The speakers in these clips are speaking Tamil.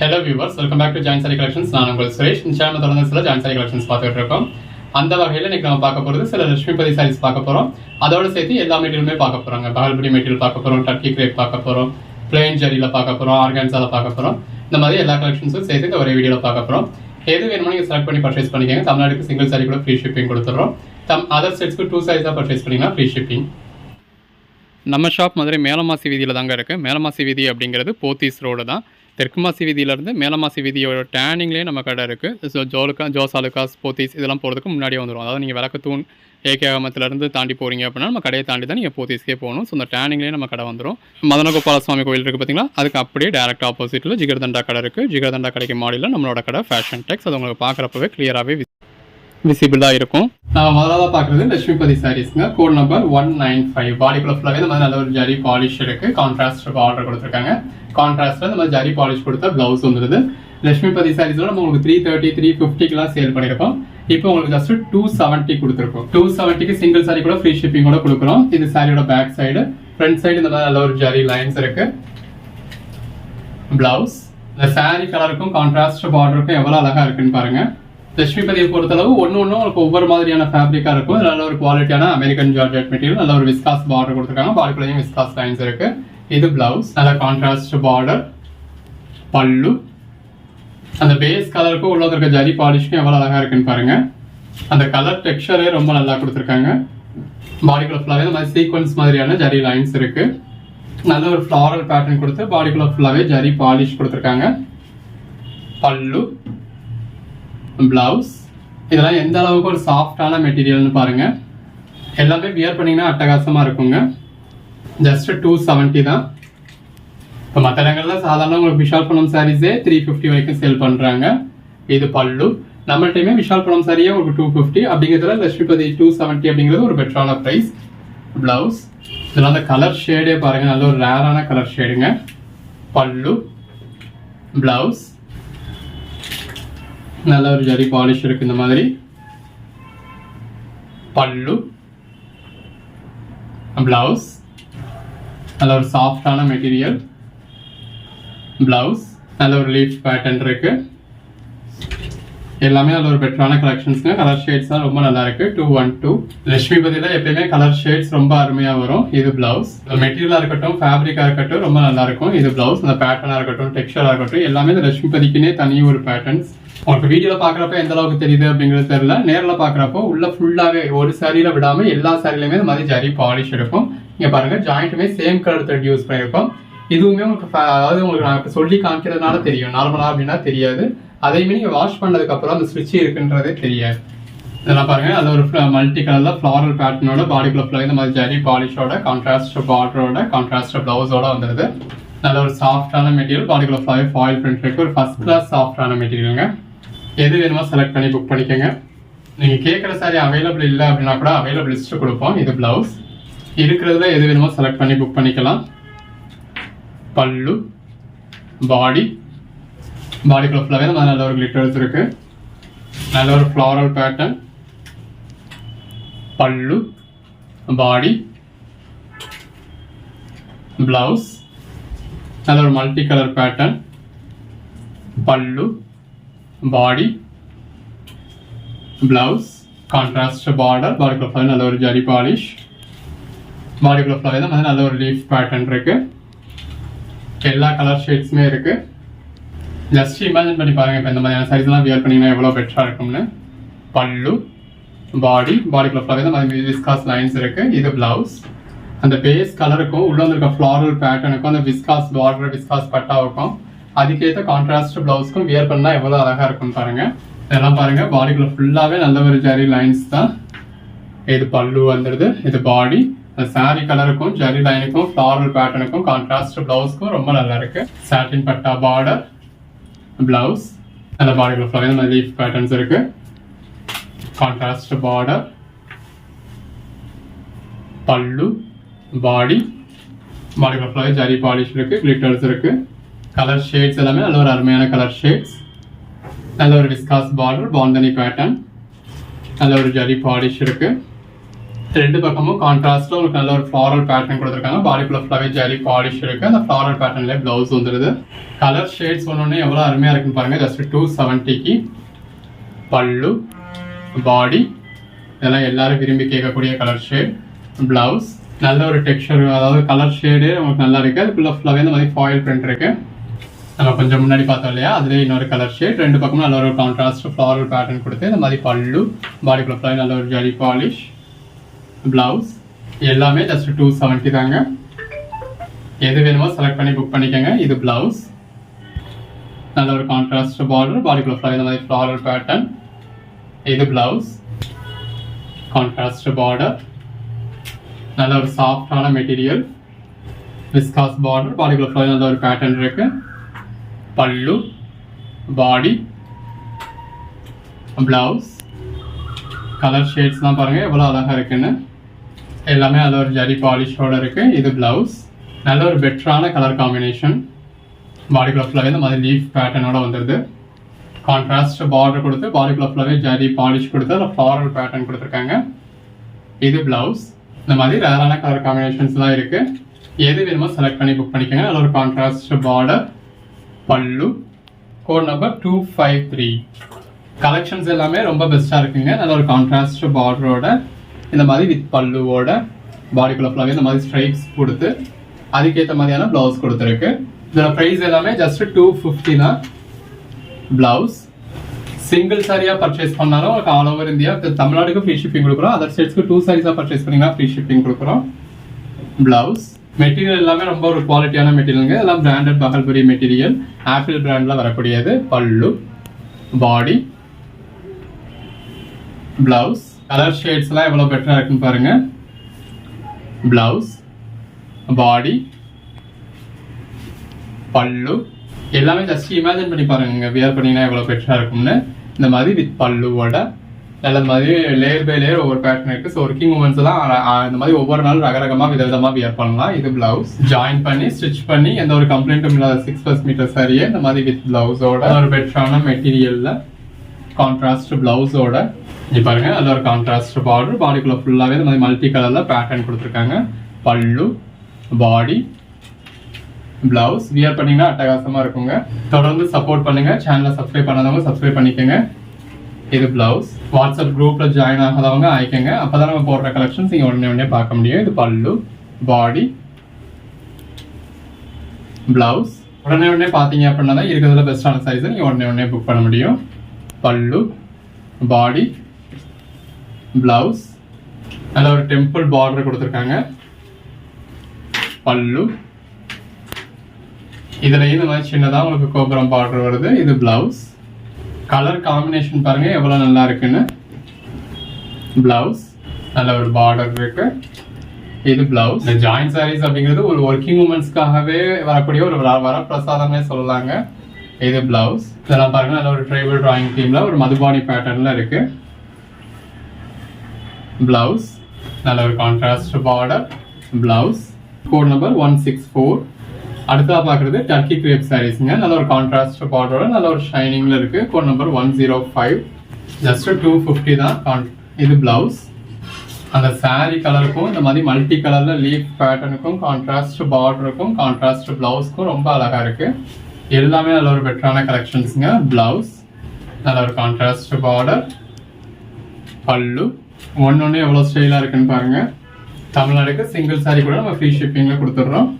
Hello viewers welcome back to join sari collections நான் உங்கள் சுரேஷ். இந்த தொடர்ந்து சில ஜாயின் சாரி கலெக்ஷன்ஸ் பார்த்துட்டு இருக்கோம். அந்த வகையில் இன்னைக்கு நம்ம பார்க்க போகிறது சில லட்சுமிபதி சாரீஸ் பார்க்க போகிறோம் அதோட சேர்த்து எல்லா மெட்டீரியலுமே பார்க்க போகிறாங்க பகல்படி மெட்டீரியல் பார்க்க போகிறோம் டர்க்கி கிரேப் பார்க்க போகிறோம் பிளேன் ஜரியில் பார்க்க போகிறோம் ஆர்கான்ஸாவில் பார்க்க போகிறோம் இந்த மாதிரி எல்லா கலெக்ஷன்ஸும் சேர்த்து இந்த ஒரே வீடியோவில் பார்க்க போகிறோம் எது வேணுமோ நீங்கள் செலக்ட் பண்ணி பர்ச்சேஸ் பண்ணிக்கோங்க. தமிழ்நாட்டுக்கு சிங்கிள் சாரி கூட ஃப்ரீ ஷிப்பிங் கொடுத்துட்றோம். தம் அதர் ஸ்டேட்ஸ்க்கு டூ சாரீஸாக பர்ச்சேஸ் பண்ணிங்கன்னா ஃப்ரீ ஷிப்பிங் நம்ம ஷாப் மதுரை மேலமாசி வீதியில் தாங்க இருக்குது மேலமாசி வீதி அப்படிங்கிறது போத்தீஸ் ரோடு தான். தெற்கு மாசி வீதியிலேருந்து மேலமாசி வீதியோட டேனிங்லேயே நம்ம கடை இருக்குது ஸோ ஜோலுக்கா ஜோசாலுக்காஸ் போத்தீஸ் இதெல்லாம் போகிறதுக்கு முன்னாடியே வந்துடும் அதாவது நீங்கள் விளக்கத்தூண் ஏகே ஆகமத்துலேருந்து தாண்டி போகிறீங்க அப்படின்னா நம்ம கடையை தாண்டி தான் நீங்கள் போத்தீஸ்க்கே போகணும். ஸோ அந்த டேனிங்லேயே நம்ம கடை வந்துடும் மதனகோபால சுவாமி கோயில் இருக்குது பார்த்தீங்களா அதுக்கு அப்படியே டேரக்ட் ஆப்போசிட்டில் ஜிகர்தண்டா கடை இருக்குது ஜிகர்தண்டா கடைக்கு மாடியில் நம்மளோட கடை ஃபேஷன் டெக்ஸ் அது உங்களுக்கு பார்க்குறப்பவே கிளியராகவே விசிபிளாக இருக்கும். நம்ம முதல்ல பார்க்குறது Lakshmipathi சாரீஸ்ங்க code number one nine five பாடிக்குள்ள ஃபுல்லாகவே இந்த மாதிரி நல்ல ஒரு ஜரி பாலிஷ் இருக்கு. கான்ட்ராஸ்ட் ஆர்டர் கொடுத்துருக்காங்க. கான்ட்ராஸ்ட்டில் இந்த மாதிரி ஜரி பாலிஷ் கொடுத்த பிளவுஸ் வந்துருது. லட்சுமிபதி சாரீஸ்ல நம்ம உங்களுக்கு த்ரீ தேர்ட்டி த்ரீ ஃபிஃப்டிக்கெல்லாம் சேல் பண்ணியிருக்கோம் இப்போ உங்களுக்கு ஜஸ்ட் டூ செவன்ட்டி கொடுத்துருக்கோம். டூ செவன்ட்டிக்கு சிங்கிள் சாரி கூட ஃப்ரீ ஷிப்பிங் கூட கொடுக்குறோம். இது சாரியோட பேக் சைடு ஃப்ரண்ட் சைடு இந்த மாதிரி நல்ல ஒரு ஜரி லைன்ஸ் இருக்கு. பிளவுஸ் இந்த சாரி கலருக்கும் கான்ட்ராஸ்ட் பார்டருக்கும் எவ்வளோ அழகா இருக்குன்னு பாருங்க. லட்சுமிபதியை பொறுத்தளவு ஒன்று ஒன்றும் உங்களுக்கு ஒவ்வொரு மாதிரியான ஃபேப்ரிக்காக இருக்கும். நல்ல ஒரு குவாலிட்டியான அமெரிக்கன் ஜார்ஜெட் மெட்டீரியல் நல்ல ஒரு விஸ்காஸ் பார்டர் கொடுத்துருக்காங்க. பாடிக்குள்ளேயும் விஸ்காஸ் லைன்ஸ் இருக்கு. இது பிளவுஸ் நல்ல கான்ட்ராஸ்ட் பார்டர் பல்லு. அந்த பேஸ் கலருக்கும் உள்ள இருக்க ஜரி பாலிஷ்க்கும் எவ்வளோ அழகாக இருக்குன்னு பாருங்க. அந்த கலர் டெக்ஸ்டரே ரொம்ப நல்லா கொடுத்துருக்காங்க. பாடிக்குள்ள ஃபுல்லாகவே இந்த மாதிரி சீக்வன்ஸ் மாதிரியான ஜரி லைன்ஸ் இருக்கு. நல்ல ஒரு ஃப்ளாரல் பேட்டர்ன் கொடுத்து பாடிக்குள்ள ஃபுல்லாகவே ஜரி பாலிஷ் கொடுத்துருக்காங்க. பல்லு. ப்ளவுஸ் இதெல்லாம் எந்த அளவுக்கு ஒரு சாஃப்டான மெட்டீரியல்னு பாருங்க. எல்லாமே வியர் பண்ணிங்கன்னா அட்டகாசமாக இருக்குங்க. ஜஸ்ட் டூ செவன்ட்டி தான். இப்போ மற்ற இடங்கள்ல சாதாரண உங்களுக்கு விஷால் பணம் சாரீஸே த்ரீ ஃபிஃப்டி வரைக்கும் சேல் பண்ணுறாங்க இது பல்லு. நம்மள்டையுமே விஷால் பணம் சாரியே உங்களுக்கு டூ ஃபிஃப்டி அப்படிங்கிறதுல லட்சுமிபதி டூ செவன்ட்டி அப்படிங்கிறது ஒரு பெட்டரான ப்ரைஸ் ப்ளவுஸ் இதெல்லாம் அந்த கலர் ஷேடே பாருங்க. நல்ல ஒரு ரேரான கலர் ஷேடுங்க பல்லு. ப்ளவுஸ் நல்ல ஒரு ஜரி பாலிஷ் இருக்கு இந்த மாதிரி. பல்லு. பிளவுஸ். நல்ல ஒரு சாஃப்டான மெட்டீரியல் பிளவுஸ். நல்ல ஒரு லீஃப் பேட்டர்ன் இருக்குது எல்லாமே நல்ல ஒரு பெட்டரான கலெக்ஷன்ஸ்ங்க கலர் ஷேட்ஸ் தான் ரொம்ப நல்லா இருக்கு. டூ ஒன் டூ லட்சுமிபதியில எப்பயுமே கலர் ஷேட்ஸ் ரொம்ப அருமையா வரும். இது பிளவுஸ் மெட்டீரியலா இருக்கட்டும் ஃபேப்ரிக்கா இருக்கட்டும் ரொம்ப நல்லா இருக்கும். இது பிளவுஸ் அந்த பேட்டர்னா இருக்கட்டும் டெக்ஸ்டரா இருக்கட்டும் எல்லாமே இந்த லட்சுமிபதிக்குனே தனி ஒரு பேட்டர்ன்ஸ் உங்களுக்கு வீடியோல பாக்குறப்ப எந்த அளவுக்கு தெரியுது அப்படிங்கிறது தெரியல. நேரில் பாக்குறப்போ உள்ள ஃபுல்லாவே ஒரு சாரியில விடாம எல்லா சாரிலையுமே இந்த மாதிரி ஜரி பாலிஷ் இருக்கும் இங்க பாருங்க ஜாயிண்ட்டுமே சேம் கலர் த்ரெட் யூஸ் பண்ணியிருக்கோம். இதுவுமே உங்களுக்கு அதாவது உங்களுக்கு நான் சொல்லி காமிக்கிறதுனால தெரியும். நார்மலா அப்படின்னா தெரியாது. அதையுமே நீங்கள் வாஷ் பண்ணதுக்கு அப்புறம் அந்த ஸ்விட்ச் இருக்குன்றதே தெரியாது. இதெல்லாம் பாருங்க அது ஒரு மல்டி கலர்ல ஃபிளாரல் பேட்டர்னோட பாடிக்குள்ள ஃபுல்லாக இந்த மாதிரி ஜரி பாலிஷோட கான்ட்ராஸ்ட் பார்டரோட கான்ட்ராஸ்ட் பிளவுஸோட வந்துருது. நல்ல ஒரு சாஃப்டான மெட்டீரியல் பாடிக்குள்ள ஃபுல்லாகவே ஃபாயில் பிரிண்ட் இருக்கு. ஒரு ஃபர்ஸ்ட் கிளாஸ் சாஃப்டான மெட்டீரியலுங்க எது வேணுமோ செலக்ட் பண்ணி புக் பண்ணிக்கோங்க. நீங்கள் கேட்குற சாரி அவைலபிள் இல்லை அப்படின்னா கூட அவைலபிள் லிஸ்ட் கொடுப்போம். இது பிளவுஸ் இருக்கிறதுல எது வேணுமோ செலக்ட் பண்ணி புக் பண்ணிக்கலாம். பல்லு பாடி பாடிக்குள்ள ஃபுல்லாகவே நம்ம நல்ல ஒரு glitters இருக்கு நல்ல ஒரு floral pattern pallu. Body blouse நல்ல ஒரு multi colour pattern pallu body blouse contrast border பாடிக்குள்ள ஃபுல்லாக நல்ல ஒரு ஜரி பாலிஷ் பாடிக்குள்ள ஃபுல்லாகவே தான் நல்ல ஒரு லீஃப் பேட்டர்ன் இருக்குது எல்லா கலர் ஷேட்ஸுமே இருக்குது ஜஸ்ட் இமேஜின் பண்ணி பாருங்க இப்போ இந்த மாதிரியான சைஸ்லாம் வியர் பண்ணிங்கன்னா எவ்வளோ பெட்டராக இருக்கும்னு. பல்லு பாடி பாடிக்குள்ள ஃபுல்லாகவே இந்த மாதிரி விஸ்காஸ் லைன்ஸ் இருக்குது இது பிளவுஸ் அந்த பேஸ் கலருக்கும் உள்ளே வந்திருக்க ஃப்ளாரல் பேட்டர்னுக்கும் அந்த விஸ்காஸ் பார்டர் விஸ்காஸ் பட்டாவுக்கும் அதுக்கேற்ற கான்ட்ராஸ்ட் பிளவுஸ்க்கும் வியர் பண்ணால் எவ்வளோ அழகாக இருக்கும்னு பாருங்க. இதெல்லாம் பாருங்கள் பாடிக்குள்ளே ஃபுல்லாகவே நல்ல ஒரு ஜரி லைன்ஸ் தான். இது பல்லு வந்துடுது இது பாடி அந்த சாரி கலருக்கும் ஜரி லைனுக்கும் ஃப்ளாரல் பேட்டர்னுக்கும் கான்ட்ராஸ்ட் பிளவுஸ்க்கும் ரொம்ப நல்லா இருக்கு. சாட்டின் பட்டா பார்டர் பிளவுஸ் அந்த பாடிக்குள்ள ஃப்ளவர் இந்த லீஃப் பேட்டர்ன்ஸ் இருக்கு கான்ட்ராஸ்ட் பார்டர் பல்லு பாடி பாடிக்குள்ள ஃப்ளவர் ஜரி பாலிஷ் இருக்கு கிளிட்டர்ஸ் இருக்கு. கலர் ஷேட்ஸ் எல்லாமே நல்ல ஒரு அருமையான கலர் ஷேட்ஸ் நல்ல ஒரு விஸ்காஸ் பார்டர் பாந்தனி பேட்டர்ன் நல்ல ஒரு ஜரி பாலிஷ் இருக்குது ரெண்டு பக்கமும் கான்ட்ராஸ்ட்ல உங்களுக்கு நல்ல ஒரு ஃப்ளாரல் பேட்டர்ன் கொடுத்துருக்காங்க. பாடிக்குள்ள ஃபிளவே ஜாலி பாலிஷ் இருக்கு. அந்த ஃப்ளாரல் பேட்டர்ன்ல பிளவுஸ் வந்துருது. கலர் ஷேட்ஸ் ஒன்று எவ்வளோ அருமையா இருக்குன்னு பாருங்க. ஜஸ்ட் டூ செவன்ட்டிக்கு பல்லு பாடி இதெல்லாம் எல்லாரும் விரும்பி கேட்கக்கூடிய கலர் ஷேட் பிளவுஸ் நல்ல ஒரு டெக்ஸ்டர் அதாவது கலர் ஷேடு உங்களுக்கு நல்லா இருக்கு. அதுக்குள்ள ஃபுல்லாகவே இந்த மாதிரி ஃபாயில் பிரிண்ட் இருக்கு. நம்ம கொஞ்சம் முன்னாடி பார்த்தோம் இல்லையா? அதுலேயே இன்னொரு கலர் ஷேட் ரெண்டு பக்கமும் நல்ல ஒரு கான்ட்ராஸ்ட் ஃப்ளாரல் பேட்டர்ன் கொடுத்து இந்த மாதிரி பல்லு பாடிக்குள்ள ஃபுல்லாக நல்ல ஒரு ஜரி பாலிஷ் ப்ளவுஸ் எல்லாமே ஜஸ்ட் டூ செவன்ட்டி தாங்க எது வேணுமோ செலக்ட் பண்ணி புக் பண்ணிக்கோங்க. இது ப்ளவுஸ் நல்ல ஒரு கான்ட்ராஸ்ட் பார்டர் பாடிக்குள்ள ஃப்ளவர் இந்த மாதிரி ஃப்ளாரல் பேட்டர்ன் இது ப்ளவுஸ் கான்ட்ராஸ்ட் பார்டர் நல்ல ஒரு சாஃப்டான மெட்டீரியல் விஸ்காஸ் பார்டர் பாடிக்குள்ள ஃப்ளவர் நல்ல ஒரு பேட்டர்ன் இருக்கு. பல்லு பாடி ப்ளவுஸ் கலர் ஷேட்ஸ்லாம் பாருங்கள் எவ்வளோ அழகா இருக்குன்னு. எல்லாமே அதில் ஒரு ஜரி பாலிஷோட இருக்குது இது ப்ளவுஸ் நல்ல ஒரு பெட்டரான கலர் காம்பினேஷன் பாடிக்குள்ள ஃபுல்லாகவே இந்த மாதிரி லீஃப் பேட்டர்னோட வந்துடுது கான்ட்ராஸ்ட் பார்டர் கொடுத்து பாடிக்குள்ள ஃபுல்லாகவே ஜரி பாலிஷ் கொடுத்து அதில் ஃப்ளாரல் பேட்டர்ன் கொடுத்துருக்காங்க. இது ப்ளவுஸ் இந்த மாதிரி ரேரான கலர் காம்பினேஷன்ஸ்லாம் இருக்குது எது வேணுமோ செலக்ட் பண்ணி புக் பண்ணிக்கோங்க. நல்ல ஒரு contrast border pallu. Code number two five three collections எல்லாமே ரொம்ப பெஸ்ட்டாக இருக்குங்க. நல்ல ஒரு கான்ட்ராஸ்ட் பார்டரோட இந்த மாதிரி வித் பல்லுவோட பாடிக்குள்ள ஃபுல்லாகவே இந்த மாதிரி ஸ்ட்ரைப்ஸ் கொடுத்து அதுக்கேற்ற மாதிரியான ப்ளவுஸ் கொடுத்துருக்கு. இதோட ப்ரைஸ் எல்லாமே ஜஸ்ட் டூ ஃபிஃப்டி தான் ப்ளவுஸ் சிங்கிள் சாரியாக பர்ச்சேஸ் பண்ணாலும் உங்களுக்கு ஆல் ஓவர் இந்தியா தமிழ்நாடுக்கு ஃப்ரீ ஷிப்பிங் கொடுக்குறோம். அதர் ஸ்டேட்ஸ்க்கு டூ சாரீஸாக பர்ச்சேஸ் பண்ணிங்கன்னா ஃப்ரீ ஷிப்பிங் கொடுக்குறோம். பிளவுஸ் மெட்டீரியல் எல்லாமே ரொம்ப ஒரு குவாலிட்டியான மெட்டீரியலுங்க எல்லாம் பிராண்டட் பகல்புரி மெட்டீரியல் ஆப்பிள் பிராண்டில் வரக்கூடியது பல்லு பாடி பிளவுஸ் கலர் ஷேட்ஸ்லாம் எவ்வளோ பெட்டராக இருக்குன்னு பாருங்கள் ப்ளவுஸ் பாடி பல்லு. எல்லாமே ஜஸ்ட் இமேஜின் பண்ணி பாருங்கள் வியர் பண்ணிங்கன்னா எவ்வளோ பெட்டராக இருக்கும்னு. இந்த மாதிரி வித் பல்லுவோட நல்ல மாதிரி லேயர் பை லேயர் ஒவ்வொரு பேட்டர்ன் இருக்குது ஸோ ஒர்க்கிங் உமன்ஸ் தான் இந்த மாதிரி ஒவ்வொரு நாளும் ரகரகமாக விதவிதமாக வியர் பண்ணலாம். இது ப்ளவுஸ் ஜாயின் பண்ணி ஸ்டிச் பண்ணி எந்த ஒரு கம்ப்ளைண்ட்டும் இல்லாத சிக்ஸ் ப்ளஸ் மீட்டர் சரியே இந்த மாதிரி வித் ப்ளவுஸோட ஒரு பெட்டரான மெட்டீரியலில் கான்ட்ராஸ்ட் பிளவுஸோட இங்க பாருங்க அதில் ஒரு கான்ட்ராஸ்ட் பார்டர் பாடிக்குள்ள ஃபுல்லாகவே இந்த மாதிரி மல்டி கலரில் பேட்டர்ன் கொடுத்துருக்காங்க. பல்லு பாடி பிளவுஸ் வியர் பண்ணிங்கன்னா அட்டகாசமாக இருக்குங்க. தொடர்ந்து சப்போர்ட் பண்ணுங்கள் சேனலை சப்ஸ்கிரைப் பண்ணாதவங்க சப்ஸ்கிரைப் பண்ணிக்கோங்க. இது பிளவுஸ் வாட்ஸ்அப் குரூப்பில் ஜாயின் ஆகாதவங்க ஆயிக்கங்க. அப்பதான் நம்ம போடுற கலெக்ஷன்ஸ் இங்கே உடனே உடனே பார்க்க முடியும். இது பல்லு பாடி பிளவுஸ் உடனே உடனே பார்த்தீங்க அப்படின்னா தான் இருக்கிறதுல பெஸ்ட்டான சைஸ் நீங்கள் உடனே உடனே புக் பண்ண முடியும். பல்லு பாடி பிளவுஸ் நல்ல ஒரு டெம்பிள் பார்டர் கொடுத்துருக்காங்க பல்லு இதுல இந்த மாதிரி சின்னதாக உங்களுக்கு கோபுரம் பார்டர் வருது இது பிளவுஸ் கலர் காம்பினேஷன் பாருங்கள் எவ்வளோ நல்லா இருக்குன்னு பிளவுஸ் நல்ல ஒரு பார்டர் இருக்கு இது பிளவுஸ் இந்த ஜாயிண்ட் சாரீஸ் அப்படிங்கிறது ஒரு ஒர்க்கிங் உமன்ஸ்க்காகவே வரக்கூடிய ஒரு வர- பிரசாதமே சொல்லலாங்க இது பிளவுஸ் இதெல்லாம் பாருங்க நல்ல ஒரு ட்ரைபல் டிராயிங் டீம்ல ஒரு மதுபானி பேட்டர்ன்ல இருக்கு. பிளவுஸ் நல்ல ஒரு contrast border blouse code number one six four அடுத்ததாக பார்க்குறது டர்க்கி கிரேப் சாரீஸ்ங்க நல்ல ஒரு கான்ட்ராஸ்ட் பார்டரோட நல்ல ஒரு ஷைனிங்ல இருக்கு. Code number one zero five just two fifty தான். இது பிளவுஸ் அந்த சாரீ கலருக்கும் இந்த மாதிரி மல்டி கலர்ல லீஃப் பேட்டர்னுக்கும் கான்ட்ராஸ்ட் பார்டருக்கும் கான்ட்ராஸ்ட் பிளவுஸ்க்கும் ரொம்ப அழகா இருக்கு. எல்லாமே நல்ல ஒரு பெட்டரான கலெக்ஷன்ஸுங்க பிளவுஸ் நல்ல ஒரு கான்ட்ராஸ்ட் பார்டர் பல்லு. ஒன்று ஒன்று எவ்வளோ ஸ்டைலாக இருக்குன்னு பாருங்க. தமிழ்நாடுக்கு சிங்கிள் saree கூட நம்ம ஃப்ரீ ஷிப்பிங்கில் கொடுத்துட்றோம்.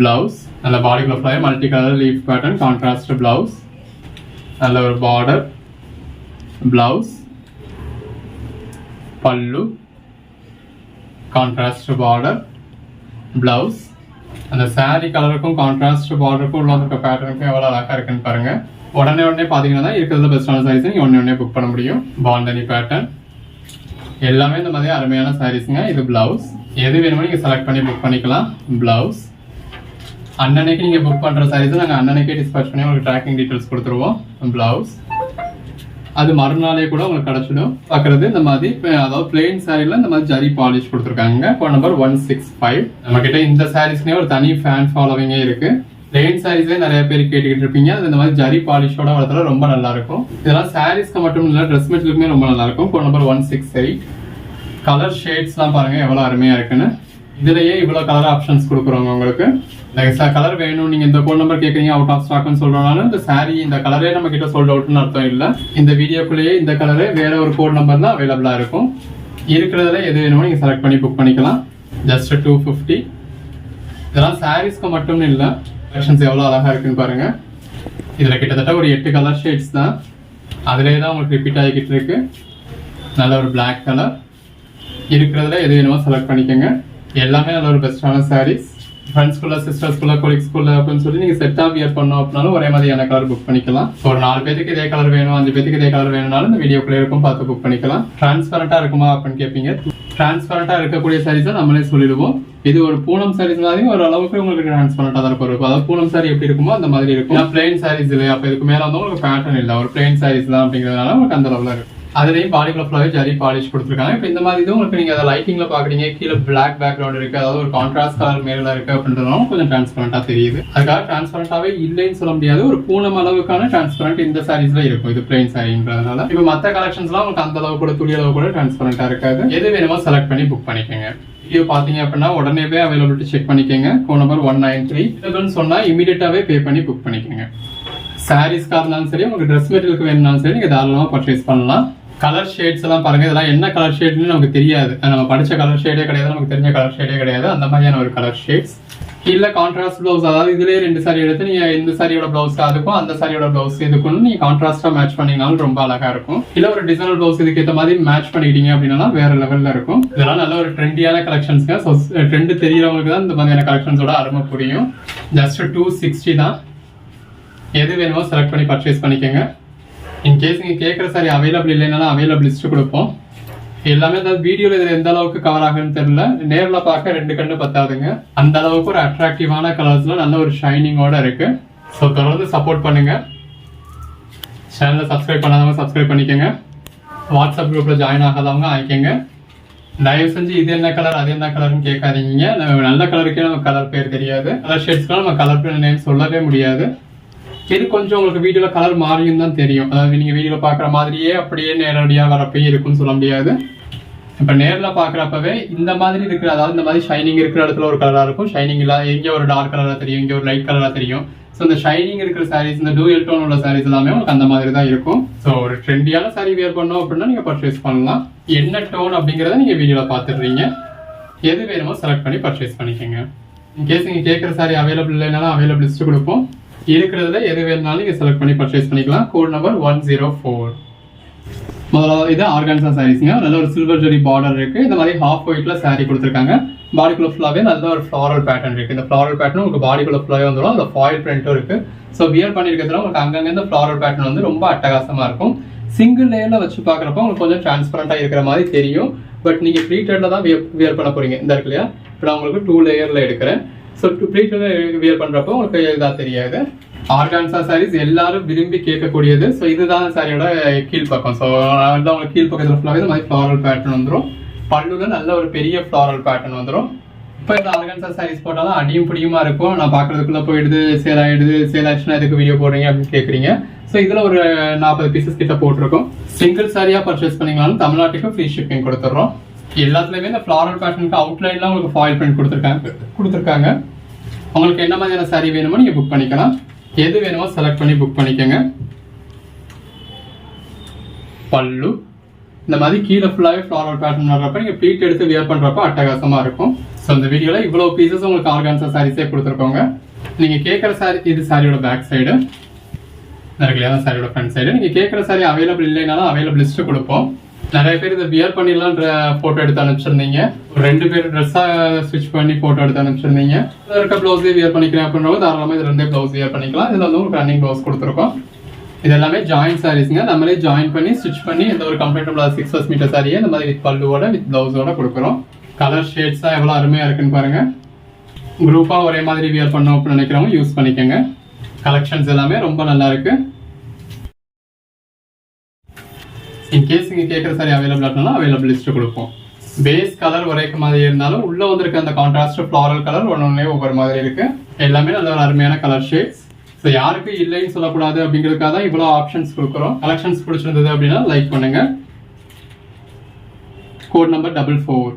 பிளவுஸ் நல்ல பாடிக்குள்ள ஃபுல்லாக multi colour leaf pattern contrast blouse நல்ல ஒரு border blouse pallu contrast border blouse அந்த saree கலருக்கும் கான்ட்ராஸ்ட் பார்டருக்கும் உள்ள இருக்க பேட்டர்னுக்கும் எவ்வளோ அழகாக இருக்குன்னு பாருங்க. உடனே உடனே பார்த்தீங்கன்னா இருக்கிறது பெஸ்டான சாரீஸ் நீங்கள் உடனே உடனே புக் பண்ண முடியும். பாண்டனி பேட்டர்ன் எல்லாமே இந்த மாதிரி அருமையான சாரீஸுங்க இது பிளவுஸ் எது வேணுமோ நீங்கள் செலக்ட் பண்ணி புக் பண்ணிக்கலாம். பிளவுஸ் அன்னன்னைக்கு நீங்கள் புக் பண்ணுற சாரீஸ் நாங்கள் அன்னன்னைக்கே டிஸ்பேச் பண்ணி உங்களுக்கு ட்ராக்கிங் டீட்டெயில்ஸ் கொடுத்துருவோம். பிளவுஸ் அது மறுநாளே கூட உங்களுக்கு கிடைச்சிடும். பார்க்குறது இந்த மாதிரி அதாவது பிளெயின் சாரில இந்த மாதிரி ஜரி பாலிஷ் கொடுத்துருக்காங்க. Phone number one six five நம்ம கிட்ட இந்த சாரீஸ்னே ஒரு தனி ஃபேன் ஃபாலோவிங்கே இருக்கு. பிளெயின் சாரீஸே நிறைய பேர் கேட்டுக்கிட்டு இருப்பீங்க. அது இந்த மாதிரி ஜரி பாலிஷோட வரதுல ரொம்ப நல்லா இருக்கும். இதெல்லாம் சாரீஸ்க்கு மட்டும் இல்லை ட்ரெஸ் மெட்டீரியலுமே ரொம்ப நல்லா இருக்கும். Phone number one six eight colour ஷேட்ஸ்லாம் பாருங்க எவ்வளோ அருமையாக இருக்குன்னு. இதுலயே இவ்வளோ கலர் ஆப்ஷன்ஸ் கொடுக்குறோங்க உங்களுக்கு. இந்த கலர் வேணும். நீங்கள் இந்த ஃபோன் நம்பர் கேட்குறீங்க அவுட் ஆஃப் ஸ்டாக்னு சொல்கிறனால இந்த சாரி இந்த கலரே நம்ம கிட்ட சோல்ட் அவுட்னு அர்த்தம் இல்லை. இந்த வீடியோக்குள்ளேயே இந்த கலரே வேற ஒரு கோட் நம்பர் தான் அவைலபிளாக இருக்கும். இருக்கிறதுல எது வேணுமோ நீங்கள் செலக்ட் பண்ணி புக் பண்ணிக்கலாம். ஜஸ்ட் டூ ஃபிஃப்டி இதெல்லாம் சாரீஸ்க்கு மட்டும்னு இல்லை. கலெக்ஷன்ஸ் எவ்வளோ அழகாக இருக்குன்னு பாருங்க. இதில் கிட்டத்தட்ட ஒரு எட்டு கலர் ஷேட்ஸ் தான். அதிலே தான் உங்களுக்கு ரிப்பீட் ஆகிக்கிட்டு இருக்கு. நல்ல ஒரு பிளாக் கலர் இருக்கிறதுல எது வேணுமோ செலக்ட் பண்ணிக்கோங்க. எல்லாமே நல்ல ஒரு பெஸ்ட்டான சாரீஸ் ஃப்ரெண்ட்ஸ்குள்ள சிஸ்டர்ஸ்குள்ள கொலிக்ஸ்குள்ள அப்படின்னு சொல்லி நீங்கள் செட்டாக வியர் பண்ணோம் அப்படின்னாலும் ஒரே மாதிரியான கலர் புக் பண்ணிக்கலாம். ஒரு நாலு பேருக்கு இதே கலர் வேணும் அஞ்சு பேருக்கு இதே கலர் வேணும்னாலும் இந்த வீடியோக்குள்ளே இருக்கும் பார்த்து புக் பண்ணிக்கலாம். டிரான்ஸ்பரண்ட்டாக இருக்குமா அப்படின்னு கேட்பீங்க டிரான்ஸ்பரண்ட்டாக இருக்கக்கூடிய சாரீஸை நம்மளே சொல்லிடுவோம். இது ஒரு பூனம் சாரீஸ் மாதிரி ஒரு அளவுக்கு உங்களுக்கு டிரான்ஸ்பரண்ட்டாக தான் இருக்கும். அதாவது பூனம் சாரி எப்படி இருக்குமோ அந்த மாதிரி இருக்கும். பிளெயின் சாரீஸ் இல்லை அப்போ இதுக்கு மேலே வந்து உங்களுக்கு பேட்டர்ன் இல்லை. ஒரு பிளெயின் சாரீஸ் தான் அப்படிங்கிறதுனால உங்களுக்கு அந்த அளவில் இருக்கும். அதுலேயும் பாடிக்குள்ள ஃபுல்லாகவே ஜரி பாலிஷ் கொடுத்துருக்காங்க. இப்போ இந்த மாதிரி இது உங்களுக்கு நீங்கள் அதை லைட்டிங்கில் பார்க்குறீங்க கீழே பிளாக் பேக்ரவுண்ட் இருக்குது அதாவது ஒரு கான்ட்ராஸ்ட் கலர் மேல இருக்குது அப்படின்றதுனால கொஞ்சம் டிரான்ஸ்பரண்ட்டாக தெரியுது. அதுக்காக டிரான்ஸ்பரண்ட்டாகவே இல்லைன்னு சொல்ல முடியாது. ஒரு பூனம் அளவுக்கான டிரான்ஸ்பரண்ட் இந்த சாரீஸில் இருக்கும். இது பிளைன் சாரின்றதுனால இப்போ மற்ற கலெக்ஷன்ஸ்லாம் உங்களுக்கு அந்த அளவு கூட துளி அளவு கூட டிரான்ஸ்பரண்ட்டாக இருக்காது. எது வேணுமோ செலக்ட் பண்ணி புக் பண்ணிக்கோங்க. வீடியோ பார்த்தீங்க அப்படின்னா உடனேவே அவைலபிலிட்டி செக் பண்ணிக்கோங்க. Phone number one nine three சொன்னால் இமீடியட்டாகவே பே பண்ணி புக் பண்ணிக்கோங்க. சாரீஸ்க்காக இருந்தாலும் சரி உங்களுக்கு ட்ரெஸ் மெட்டீரியலுக்கு வேணும்னாலும் சரி நீங்கள் தாராளமாக பர்ச்சேஸ் பண்ணலாம். கலர் ஷேட்ஸ் எல்லாம் பாருங்க. இதெல்லாம் என்ன கலர் ஷேட்னு நமக்கு தெரியாது. நம்ம படிச்ச கலர் ஷேடே கிடையாது. நமக்கு தெரிஞ்ச கலர் ஷேடே கிடையாது. அந்த மாதிரியான ஒரு கலர் ஷேட்ஸ் இல்லை கான்ட்ராஸ்ட் பிளவுஸ் அதாவது இதுலயே ரெண்டு சாரி எடுத்து நீங்க இந்த சாரியோட பிளவுஸ் அதுக்கும் அந்த சாரியோட பிளவுஸ் இதுக்கும் நீங்க கான்ட்ராஸ்டா மேட்ச் பண்ணீங்கனாலும் ரொம்ப அழகா இருக்கும். இல்ல ஒரு டிசைனர் பிளவுஸ் இதுக்கு ஏற்ற மாதிரி மேட்ச் பண்ணிக்கிட்டீங்க அப்படின்னா வேற லெவல்ல இருக்கும். இதெல்லாம் நல்ல ஒரு ட்ரெண்டியான கலெக்ஷன்ஸ்ங்க ஸோ ட்ரெண்ட் தெரியறவங்களுக்கு தான் இந்த மாதிரியான கலெக்ஷன்ஸோட அருமை புரியும். ஜஸ்ட் டூ சிக்ஸ்டி தான். எது வேணுமோ செலக்ட் பண்ணி பர்ச்சேஸ் பண்ணிக்கோங்க. இன்கேஸ் நீங்கள் கேட்குற சாரி அவைலபிள் இல்லைனாலும் அவைலபிள் லிஸ்ட்டு கொடுப்போம். எல்லாமே அந்த வீடியோவில் இதில் எந்த அளவுக்கு கவர் ஆகுன்னு தெரியல. நேரில் பார்க்க ரெண்டு கண்ணு பத்தாதுங்க. அந்த அளவுக்கு ஒரு அட்ராக்டிவான கலர்ஸில் நல்ல ஒரு ஷைனிங்கோட இருக்குது ஸோ தொடர்ந்து சப்போர்ட் பண்ணுங்கள் சேனலை சப்ஸ்கிரைப் பண்ணாதவங்க சப்ஸ்கிரைப் பண்ணிக்கோங்க. வாட்ஸ்அப் குரூப்பில் ஜாயின் ஆகாதவங்க ஆகிக்கோங்க தயவு செஞ்சு இது என்ன கலர் அது என்ன கலர்னு கேட்காதீங்க. நம்ம நல்ல கலருக்கே நம்ம கலர் பேர் தெரியாது. கலர் ஷேட்ஸ்க்குலாம் நம்ம கலர் நேம் சொல்லவே முடியாது. இது கொஞ்சம் உங்களுக்கு வீடியோல கலர் மாறியும் தான் தெரியும். அதாவது நீங்க வீடியோல பாக்குற மாதிரியே அப்படியே நேரடியா வரப்பயே இருக்கும்னு சொல்ல முடியாது. இப்ப நேர்ல பாக்குறப்பவே இந்த மாதிரி இருக்கிற அதாவது இந்த மாதிரி ஷைனிங் இருக்கிற இடத்துல ஒரு கலரா இருக்கும். ஷைனிங் இல்லாத எங்க ஒரு டார்க் கலரா தெரியும் இங்க ஒரு லைட் கலரா தெரியும். ஸோ இந்த ஷைனிங் இருக்கிற சாரீஸ் இந்த டூயல் டோன் உள்ள சாரீஸ் எல்லாமே உங்களுக்கு அந்த மாதிரி தான் இருக்கும். ஸோ ஒரு ட்ரெண்டியான சாரி வியர் பண்ணோம் அப்படின்னா நீங்க பர்ச்சேஸ் பண்ணலாம். என்ன டோன் அப்படிங்கறத நீங்க வீடியோல பாத்துடுறீங்க. எது வேணுமோ செலக்ட் பண்ணி பர்ச்சேஸ் பண்ணிக்கோங்க. இன்கேஸ் நீங்க கேட்குற சாரி அவைலபிள் இல்லைனாலும் அவைலபிள் லிஸ்ட் கொடுப்போம். இருக்கிறதுல எது வேணுனாலும் நீங்கள் செலக்ட் பண்ணி பர்ச்சேஸ் பண்ணிக்கலாம். Code number one zero four முதலாவது இது ஆர்கான்சா சாரீஸ்ங்க நல்ல ஒரு சில்வர் ஜெரி பார்டர் இருக்கு. இந்த மாதிரி ஹாஃப் ஒயிட்ல saree கொடுத்துருக்காங்க. பாடிக்குள்ள ஃபுல்லாவே நல்ல ஒரு ஃப்ளாரல் பேட்டர்ன் இருக்கு. இந்த ஃப்ளாரல் பேட்டர்ன் உங்களுக்கு பாடிக்குள்ள ஃபுல்லாவே வந்துடும். அந்த ஃபாயில் பிரிண்ட்டும் இருக்கு. ஸோ வியர் பண்ணியிருக்கிறதுல உங்களுக்கு அங்கங்கே இந்த ஃப்ளாரல் பேட்டர்ன் வந்து ரொம்ப அட்டகாசமா இருக்கும். சிங்கிள் லேயர்ல வச்சு பார்க்குறப்ப உங்களுக்கு கொஞ்சம் டிரான்ஸ்பரண்டா இருக்கிற மாதிரி தெரியும். பட் நீங்க ப்ளீட்டட்ல தான் வியர் பண்ண போறீங்க. இந்த இருக்கு இல்லையா? இப்போ நான் உங்களுக்கு டூ லேயர்ல எடுக்கிறேன். ஸோ டூ வியர் பண்ணுறப்போ உங்களுக்கு இதா தெரியாது. ஆர்கான்சா சாரீஸ் எல்லாரும் விரும்பி கேட்கக்கூடியது. ஸோ இதுதான் சாரியோட கீழ்ப்பக்கம். ஸோ அதான் உங்களுக்கு கீழ்ப்பக்கத்தில் ஃபுல்லாகவே இந்த மாதிரி ஃப்ளாரல் பேட்டர்ன் வந்துடும் பல்லுல நல்ல ஒரு பெரிய ஃப்ளாரல் பேட்டர்ன் வந்துடும் இப்போ இந்த ஆர்கான்சா சாரீஸ் போட்டாலும் அடியும் பிடியுமா இருக்கும். நான் பார்க்குறதுக்குள்ளே போயிடுது சேல் ஆகிடுது சேல் ஆச்சுன்னா எதுக்கு வீடியோ போடுறீங்க அப்படின்னு கேட்குறீங்க ஸோ இதில் ஒரு நாற்பது பீசஸ் கிட்ட போட்டிருக்கோம். சிங்கிள் சாரியாக பர்ச்சேஸ் பண்ணிங்கனாலும் தமிழ்நாட்டுக்கு ஃப்ரீ ஷிப்பிங் கொடுத்துட்றோம். எல்லாத்துலேயுமே இந்த ஃப்ளாரல் பேட்டர்னுக்கு அவுட்லைன்லாம் உங்களுக்கு ஃபாயில் பிரிண்ட் கொடுத்துருக்காங்க கொடுத்துருக்காங்க. உங்களுக்கு என்ன மாதிரியான சாரீ வேணுமோ நீங்கள் புக் பண்ணிக்கலாம். எது வேணுமோ செலக்ட் பண்ணி புக் பண்ணிக்கோங்க. பல்லு. இந்த மாதிரி கீழே ஃபுல்லாகவே ஃப்ளாரல் பேட்டர்ன் வர்றப்ப நீங்கள் ப்ளீட் எடுத்து வியர் பண்ணுறப்ப அட்டகாசமாக இருக்கும். ஸோ இந்த வீடியோவில் இவ்வளோ பீசஸ் உங்களுக்கு ஆர்கான்சா சாரீஸே கொடுத்துருக்கோங்க. நீங்கள் கேட்குற சாரி இது சாரியோட பேக் சைடு இருக்குல்லையா சாரியோட ஃப்ரண்ட் சைடு நீங்கள் கேட்குற சாரி அவைலபிள் இல்லைனாலும் அவைலபிள் லிஸ்ட்டு கொடுப்போம். நிறைய பேர் இதை வியர் பண்ணிடலான்ற ஃபோட்டோ எடுத்து அனுப்பிச்சிருந்தீங்க. ஒரு ரெண்டு பேர் ட்ரெஸ்ஸாக ஸ்விட்ச் பண்ணி ஃபோட்டோ எடுத்து அனுப்பிச்சிருந்தீங்க. இதில் இருக்க ப்ளவுஸே வியர் பண்ணிக்கிறேன் அப்படின்றவங்க தாராளமாக இது ரெண்டே ப்ளவுஸ் வியர் பண்ணிக்கலாம். இதில் வந்து உங்களுக்கு ரன்னிங் ப்ளவுஸ் கொடுத்துருக்கோம். இது எல்லாமே ஜாயின் சாரீஸ்ங்க நம்மளே ஜாயின் பண்ணி ஸ்டிச் பண்ணி இந்த ஒரு கம்ஃபர்டபுளாக சிக்ஸ் ஃபஸ்ட் மீட்டர் சாரியே இந்த மாதிரி வித் பல்லுவோட வித் ப்ளவுஸோட கொடுக்குறோம். கலர் ஷேட்ஸாக எவ்வளோ அருமையாக இருக்குன்னு பாருங்கள் குரூப்பாக ஒரே மாதிரி வியர் பண்ணோம் அப்படின்னு நினைக்கிறவங்க யூஸ் பண்ணிக்கோங்க. கலெக்ஷன்ஸ் எல்லாமே ரொம்ப நல்லாயிருக்கு இன்கேஸ் நீங்கள் கேட்குற சாரி அவைலபிள் இருந்தாலும் அவைலபிள் லிஸ்ட்டு கொடுப்போம். பேஸ் கலர் ஒரே மாதிரி இருந்தாலும் உள்ளே வந்திருக்க அந்த கான்ட்ராஸ்ட் ஃப்ளாரல் கலர் ஒன்று ஒன்றே ஒவ்வொரு மாதிரி இருக்கு. எல்லாமே நல்ல ஒரு அருமையான கலர் ஷேட்ஸ் ஸோ யாருக்கு இல்லைன்னு சொல்லக்கூடாது அப்படிங்கிறதுக்காக தான் இவ்வளோ ஆப்ஷன்ஸ் கொடுக்குறோம். கலெக்ஷன்ஸ் பிடிச்சிருந்தது அப்படின்னா லைக் பண்ணுங்கள் கோட் நம்பர் டபுள் ஃபோர்